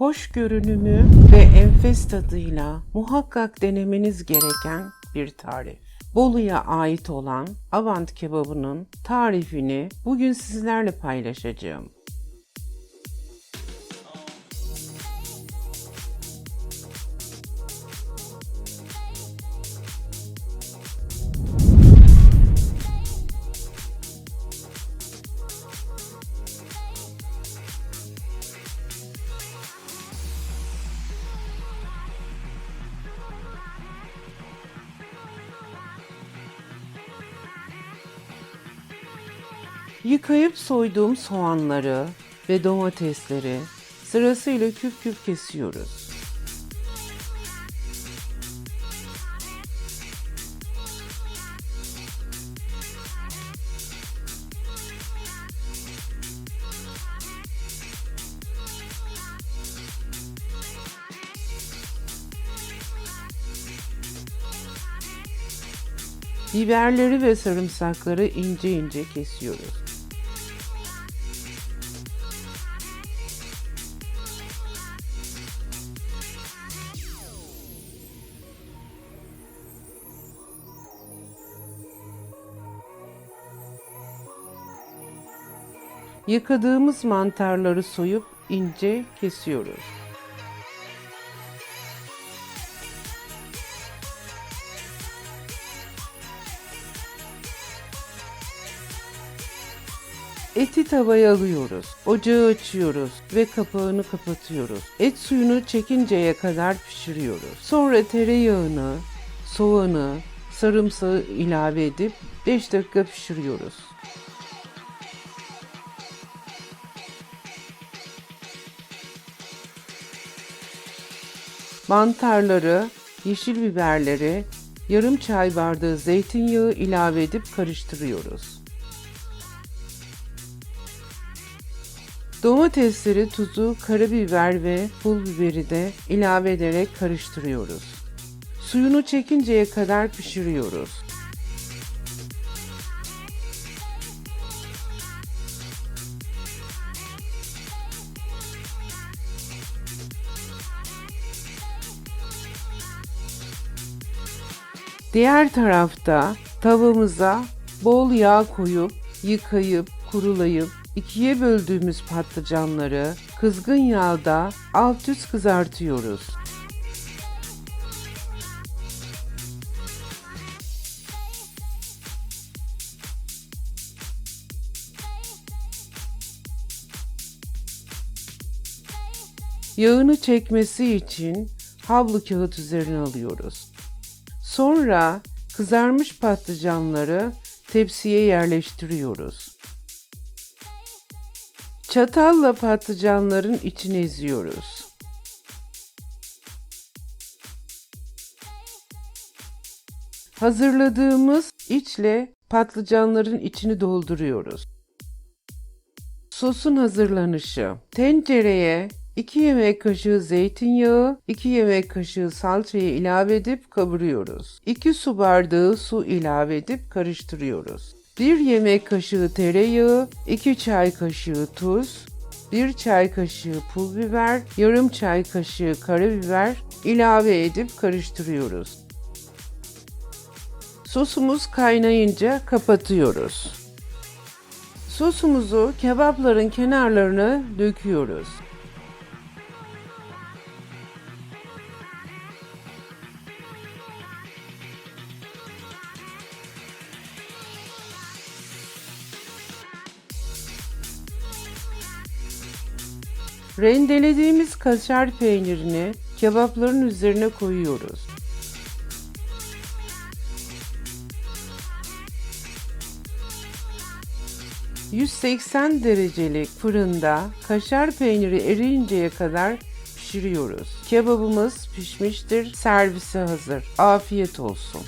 Hoş görünümü ve enfes tadıyla muhakkak denemeniz gereken bir tarif. Bolu'ya ait olan Avant kebabının tarifini bugün sizlerle paylaşacağım. Yıkayıp soyduğum soğanları ve domatesleri sırasıyla küp küp kesiyoruz. Biberleri ve sarımsakları ince ince kesiyoruz. Yıkadığımız mantarları soyup ince kesiyoruz. Eti tavaya alıyoruz. Ocağı açıyoruz ve kapağını kapatıyoruz. Et suyunu çekinceye kadar pişiriyoruz. Sonra tereyağını, soğanı, sarımsağı ilave edip 5 dakika pişiriyoruz. Mantarları, yeşil biberleri, yarım çay bardağı zeytinyağı ilave edip karıştırıyoruz. Domatesleri, tuzu, karabiber ve pul biberi de ilave ederek karıştırıyoruz. Suyunu çekinceye kadar pişiriyoruz. Diğer tarafta tavamıza bol yağ koyup yıkayıp kurulayıp ikiye böldüğümüz patlıcanları kızgın yağda alt üst kızartıyoruz. Yağını çekmesi için havlu kağıt üzerine alıyoruz. Sonra kızarmış patlıcanları tepsiye yerleştiriyoruz. Çatalla patlıcanların içine eziyoruz. Hazırladığımız içle patlıcanların içini dolduruyoruz. Sosun hazırlanışı. Tencereye 2 yemek kaşığı zeytinyağı, 2 yemek kaşığı salçayı ilave edip kavuruyoruz. 2 su bardağı su ilave edip karıştırıyoruz. 1 yemek kaşığı tereyağı, 2 çay kaşığı tuz, 1 çay kaşığı pul biber, yarım çay kaşığı karabiber ilave edip karıştırıyoruz. Sosumuz kaynayınca kapatıyoruz. Sosumuzu kebapların kenarlarına döküyoruz. Rendelediğimiz kaşar peynirini kebapların üzerine koyuyoruz. ...180 derecelik fırında kaşar peyniri eriyinceye kadar pişiriyoruz. Kebabımız pişmiştir, servise hazır. Afiyet olsun.